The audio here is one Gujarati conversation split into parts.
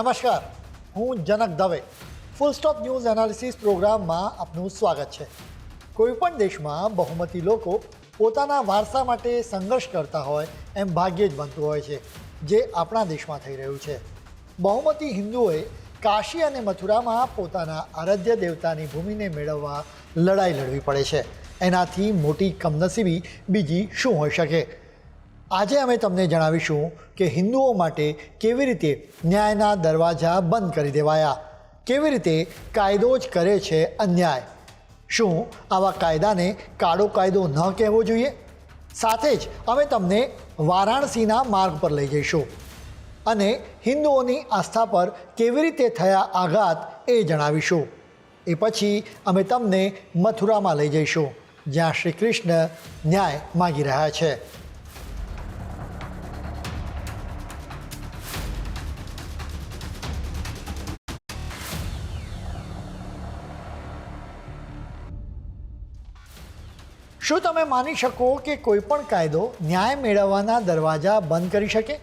નમસ્કાર, હું Janak Dave. Full stop news analysis પ્રોગ્રામમાં આપનું સ્વાગત છે. કોઈપણ દેશમાં બહુમતી લોકો પોતાના વારસા માટે સંઘર્ષ કરતા હોય એમ ભાગ્યે જ બનતું હોય છે, જે આપણા દેશમાં થઈ રહ્યું છે. બહુમતી હિન્દુઓએ કાશી અને મથુરામાં પોતાના આરાધ્ય દેવતાની ભૂમિને મેળવવા લડાઈ લડવી પડે છે. એનાથી મોટી કમનસીબી બીજી શું હોઈ શકે? આજે અમે તમને જણાવીશું કે હિન્દુઓ માટે કેવી રીતે ન્યાયના દરવાજા બંધ કરી દેવાયા. કેવી રીતે કાયદો જ કરે છે અન્યાય. શું આવા કાયદાને કાળો કાયદો ન કહેવો જોઈએ? સાથે જ અમે તમને વારાણસીના માર્ગ પર લઈ જઈશું. અને હિન્દુઓની આસ્થા પર કેવી રીતે થયા આઘાત એ જણાવીશું. એ પછી અમે તમને મથુરામાં લઈ જઈશું, જ્યાં શ્રી કૃષ્ણ ન્યાય માગી રહ્યા છે. શું તમે માની શકો કે કોઈ પણ કાયદો ન્યાય મેળવવાના દરવાજા બંધ કરી શકે?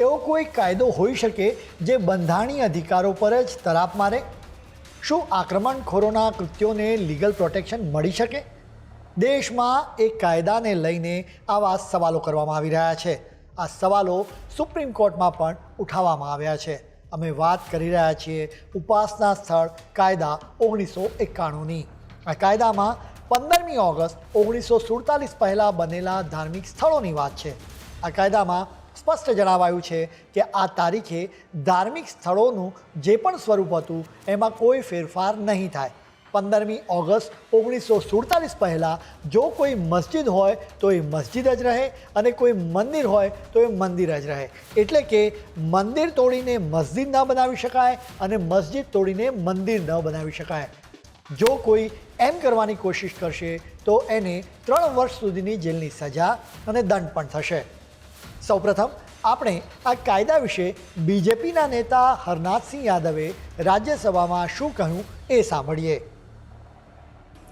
એવો કોઈ કાયદો હોઈ શકે જે બંધારણીય અધિકારો પર જ તરાપ મારે? શું આક્રમણખોરોના કૃત્યોને લીગલ પ્રોટેક્શન મળી શકે? દેશમાં એ કાયદાને લઈને આવા સવાલો કરવામાં આવી રહ્યા છે. આ સવાલો સુપ્રીમ કોર્ટમાં પણ ઉઠાવવામાં આવ્યા છે. અમે વાત કરી રહ્યા છીએ ઉપાસના સ્થળ કાયદા ઓગણીસો એકાણુંની. આ કાયદામાં પંદરમી ઓગસ્ટ ઓગણીસો સુડતાલીસ પહેલાં બનેલા ધાર્મિક સ્થળોની વાત છે. આ કાયદામાં સ્પષ્ટ જણાવાયું છે કે આ તારીખે ધાર્મિક સ્થળોનું જે પણ સ્વરૂપ હતું, એમાં કોઈ ફેરફાર નહીં થાય. પંદરમી ઓગસ્ટ ઓગણીસો સુડતાલીસ પહેલાં જો કોઈ મસ્જિદ હોય, તો એ મસ્જિદ જ રહે અને કોઈ મંદિર હોય, તો એ મંદિર જ રહે. એટલે કે મંદિર તોડીને મસ્જિદ ન બનાવી શકાય અને મસ્જિદ તોડીને મંદિર ન બનાવી શકાય. જો કોઈ એમ કરવાની કોશિશ કરશે તો એને ત્રણ વર્ષ સુધીની જેલની સજા અને દંડ પણ થશે સૌપ્રથમ આપણે આ કાયદા વિશે બીજેપીના નેતા હરનાથસિંહ યાદવે રાજ્યસભામાં શું કહ્યું એ સાંભળીએ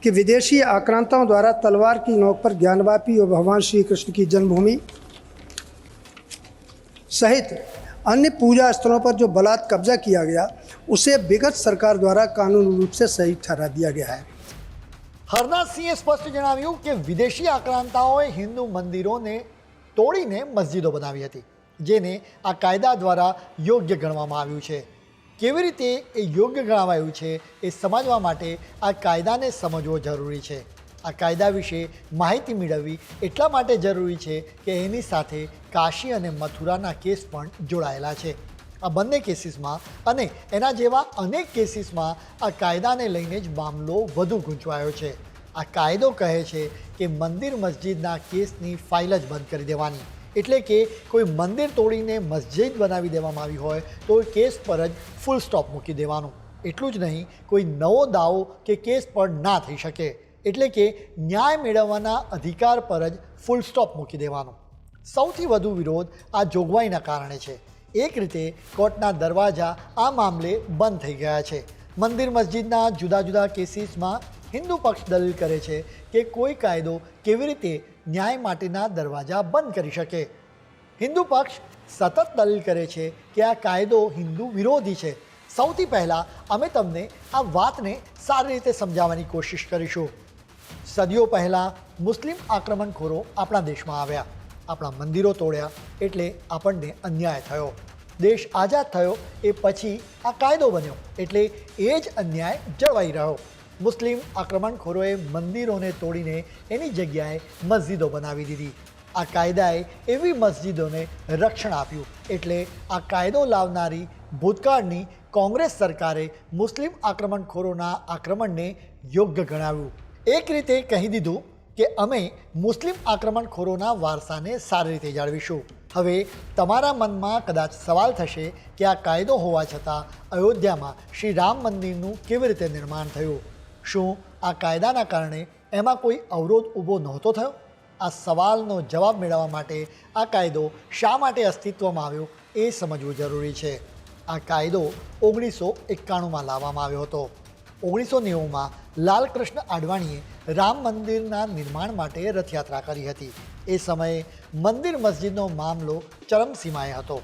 कि विदेशी आक्रांताओं द्वारा तलवार की नोक पर ज्ञानवापी और भगवान श्री कृष्ण की जन्मभूमि सहित अन्य पूजा स्थलों पर जो बलात् कब्जा किया गया उसे विगत सरकार द्वारा कानूनी रूप से सही ठहरा दिया गया है હરનાથસિંહે સ્પષ્ટ જણાવ્યું કે વિદેશી આક્રાંતાઓએ હિન્દુ મંદિરોને તોડીને મસ્જિદો બનાવી હતી જેને આ કાયદા દ્વારા યોગ્ય ગણવામાં આવ્યું છે કેવી રીતે એ યોગ્ય ગણાવાયું છે એ સમજવા માટે આ કાયદાને સમજવો જરૂરી છે આ કાયદા વિશે માહિતી મેળવવી એટલા માટે જરૂરી છે કે એની સાથે કાશી અને મથુરાના કેસ પણ જોડાયેલા છે. આ બંને કેસીસમાં અને એના જેવા અનેક કેસીસમાં આ કાયદાને લઈને જ મામલો વધુ ગૂંચવાયો છે. આ કાયદો કહે છે કે મંદિર મસ્જિદના કેસની ફાઇલ જ બંધ કરી દેવાની. એટલે કે કોઈ મંદિર તોડીને મસ્જિદ બનાવી દેવામાં આવી હોય તો કેસ પર જ ફૂલ સ્ટોપ મૂકી દેવાનું. એટલું જ નહીં, કોઈ નવો દાવો કે કેસ પણ ના થઈ શકે. એટલે કે ન્યાય મેળવવાના અધિકાર પર જ ફૂલ સ્ટોપ મૂકી દેવાનો. સૌથી વધુ વિરોધ આ જોગવાઈના કારણે છે. એક રીતે કોર્ટના દરવાજા આ મામલે બંધ થઈ ગયા છે. મંદિર મસ્જિદના જુદા જુદા કેસીસમાં હિન્દુ પક્ષ દલીલ કરે છે કે કોઈ કાયદો કેવી રીતે ન્યાય માટેના દરવાજા બંધ કરી શકે. હિન્દુ પક્ષ સતત દલીલ કરે છે કે આ કાયદો હિન્દુ વિરોધી છે. સૌથી પહેલાં અમે તમને આ વાતને સારી રીતે સમજાવવાની કોશિશ કરીશું. સદીઓ પહેલાં મુસ્લિમ આક્રમણખોરો આપણા દેશમાં આવ્યા. આપણા મંદિરો તોડ્યા એટલે આપણને અન્યાય થયો. દેશ આઝાદ થયો એ પછી આ કાયદો બન્યો એટલે એ જ અન્યાય જળવાઈ રહ્યો. મુસ્લિમ આક્રમણખોરોએ મંદિરોને તોડીને એની જગ્યાએ મસ્જિદો બનાવી દીધી. આ કાયદાએ એવી મસ્જિદોને રક્ષણ આપ્યું એટલે આ કાયદો લાવનારી ભૂતકાળની કોંગ્રેસ સરકારે મુસ્લિમ આક્રમણખોરોના આક્રમણને યોગ્ય ગણાવ્યું. એક રીતે કહી દીધું કે અમે મુસ્લિમ આક્રમણખોરોના વારસાને સારી રીતે જાળવીશું. હવે તમારા મનમાં કદાચ સવાલ થશે કે આ કાયદો હોવા છતાં અયોધ્યામાં શ્રી રામ મંદિરનું કેવી રીતે નિર્માણ થયું? શું આ કાયદાના કારણે એમાં કોઈ અવરોધ ઊભો નહોતો થયો? આ સવાલનો જવાબ મેળવવા માટે આ કાયદો શા માટે અસ્તિત્વમાં આવ્યો એ સમજવું જરૂરી છે. આ કાયદો ઓગણીસો એકાણુંમાં લાવવામાં આવ્યો હતો. ઓગણીસો નેવુંમાં લાલકૃષ્ણ આડવાણીએ રામ મંદિરના નિર્માણ માટે રથયાત્રા કરી હતી. એ સમયે મંદિર મસ્જિદનો મામલો ચરમસીમાએ હતો.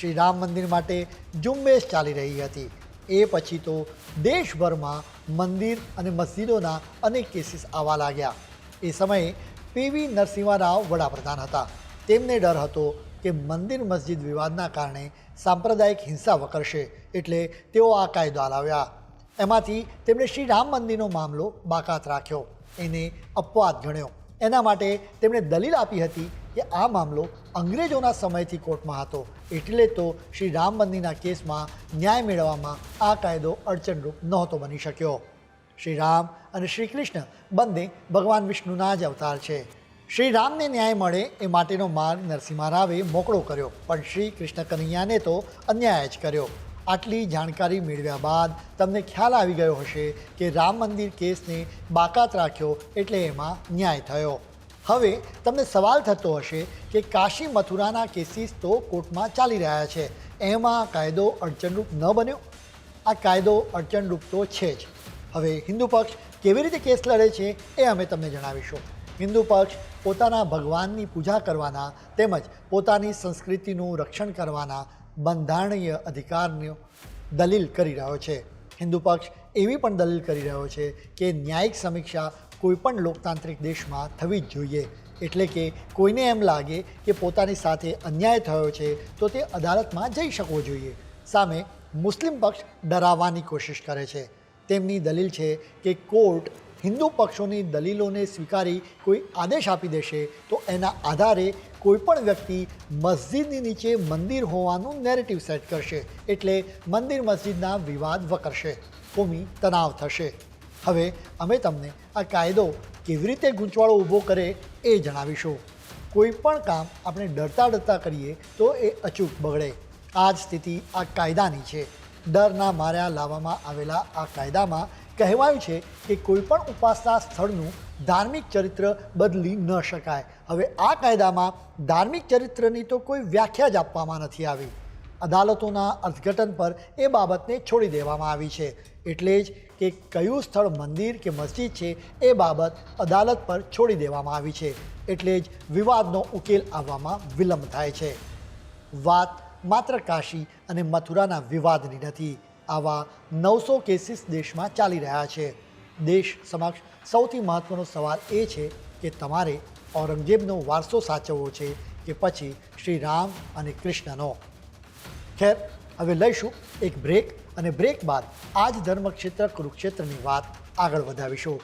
શ્રી રામ મંદિર માટે ઝુંબેશ ચાલી રહી હતી. એ પછી તો દેશભરમાં મંદિર અને મસ્જિદોના અનેક કેસીસ આવવા લાગ્યા. એ સમયે પીવી નરસિંહ રાવ વડાપ્રધાન હતા. તેમને ડર હતો કે મંદિર મસ્જિદ વિવાદના કારણે સાંપ્રદાયિક હિંસા વકરશે, એટલે તેઓ આ કાયદો લાવ્યા એમાંથી તેમણે શ્રી રામ મંદિરનો મામલો બાકાત રાખ્યો. એને અપવાદ ગણ્યો. એના માટે તેમણે દલીલ આપી હતી કે આ મામલો અંગ્રેજોના સમયથી કોર્ટમાં હતો. એટલે તો શ્રી રામ મંદિરના કેસમાં ન્યાય મેળવવામાં આ કાયદો અડચણરૂપ નહોતો બની શક્યો. શ્રી રામ અને શ્રી કૃષ્ણ બંને ભગવાન વિષ્ણુના જ અવતાર છે. શ્રી રામને ન્યાય મળે એ માટેનો માર્ગ નરસિંહ રાવે મોકળો કર્યો. પણ શ્રી કૃષ્ણ કનૈયાને તો અન્યાય જ કર્યો. આટલી જાણકારી મેળવ્યા બાદ તમને ખ્યાલ આવી ગયો હશે કે રામ મંદિર કેસને બાકાત રાખ્યો એટલે એમાં ન્યાય થયો. હવે તમને સવાલ થતો હશે કે કાશી મથુરાના કેસીસ તો કોર્ટમાં ચાલી રહ્યા છે. એમાં કાયદો અડચણરૂપ ન બન્યો? આ કાયદો અડચણરૂપ તો છે જ. હવે હિન્દુ પક્ષ કેવી રીતે કેસ લડે છે એ અમે તમને જણાવીશું. હિન્દુ પક્ષ પોતાના ભગવાનની પૂજા કરવાના તેમજ પોતાની સંસ્કૃતિનું રક્ષણ કરવાના બંધારણીય અધિકારનો દલીલ કરી રહ્યો છે. હિન્દુ પક્ષ એવી પણ દલીલ કરી રહ્યો છે કે ન્યાયિક સમીક્ષા કોઈપણ લોકતાંત્રિક દેશમાં થવી જ જોઈએ. એટલે કે કોઈને એમ લાગે કે પોતાની સાથે અન્યાય થયો છે તો તે અદાલતમાં જઈ શકવો જોઈએ. સામે મુસ્લિમ પક્ષ ડરાવવાની કોશિશ કરે છે. તેમની દલીલ છે કે કોર્ટ હિન્દુ પક્ષોની દલીલોને સ્વીકારી કોઈ આદેશ આપી દેશે તો એના આધારે કોઈપણ વ્યક્તિ મસ્જિદની નીચે મંદિર હોવાનું નેરેટિવ સેટ કરશે એટલે મંદિર મસ્જિદના વિવાદ વકરશે કોમી તણાવ થશે. હવે અમે તમને આ કાયદો કેવી રીતે ગૂંચવાળો ઊભો કરે એ જણાવીશું. કોઈ પણ કામ આપણે ડરતા ડરતા કરીએ તો એ અચૂક બગડે. આ જ સ્થિતિ આ કાયદાની છે. ડરના માર્યા લાવવામાં આવેલા આ કાયદામાં કહેવાયું છે કે કોઈપણ ઉપાસના સ્થળનું ધાર્મિક ચરિત્ર બદલી ન શકાય. હવે આ કાયદામાં ધાર્મિક ચરિત્રની તો કોઈ વ્યાખ્યા જ આપવામાં નથી આવી. અદાલતોના અર્થઘટન પર એ બાબતને છોડી દેવામાં આવી છે. એટલે જ કે કયું સ્થળ મંદિર કે મસ્જિદ છે એ બાબત અદાલત પર છોડી દેવામાં આવી છે. એટલે જ વિવાદનો ઉકેલ આવવામાં વિલંબ થાય છે. વાત માત્ર કાશી અને મથુરાના વિવાદની નથી. આવા નવસો કેસીસ દેશમાં ચાલી રહ્યા છે. દેશ સમક્ષ સૌથી મહત્ત્વનો સવાલ એ છે કે તમારે ઔરંગઝેબનો વારસો સાચવવો છે કે પછી શ્રી રામ અને કૃષ્ણનો? ખેર, હવે લઈશું એક બ્રેક અને બ્રેક બાદ આ જ ધર્મક્ષેત્ર, કુરુક્ષેત્રની વાત આગળ વધાવીશું.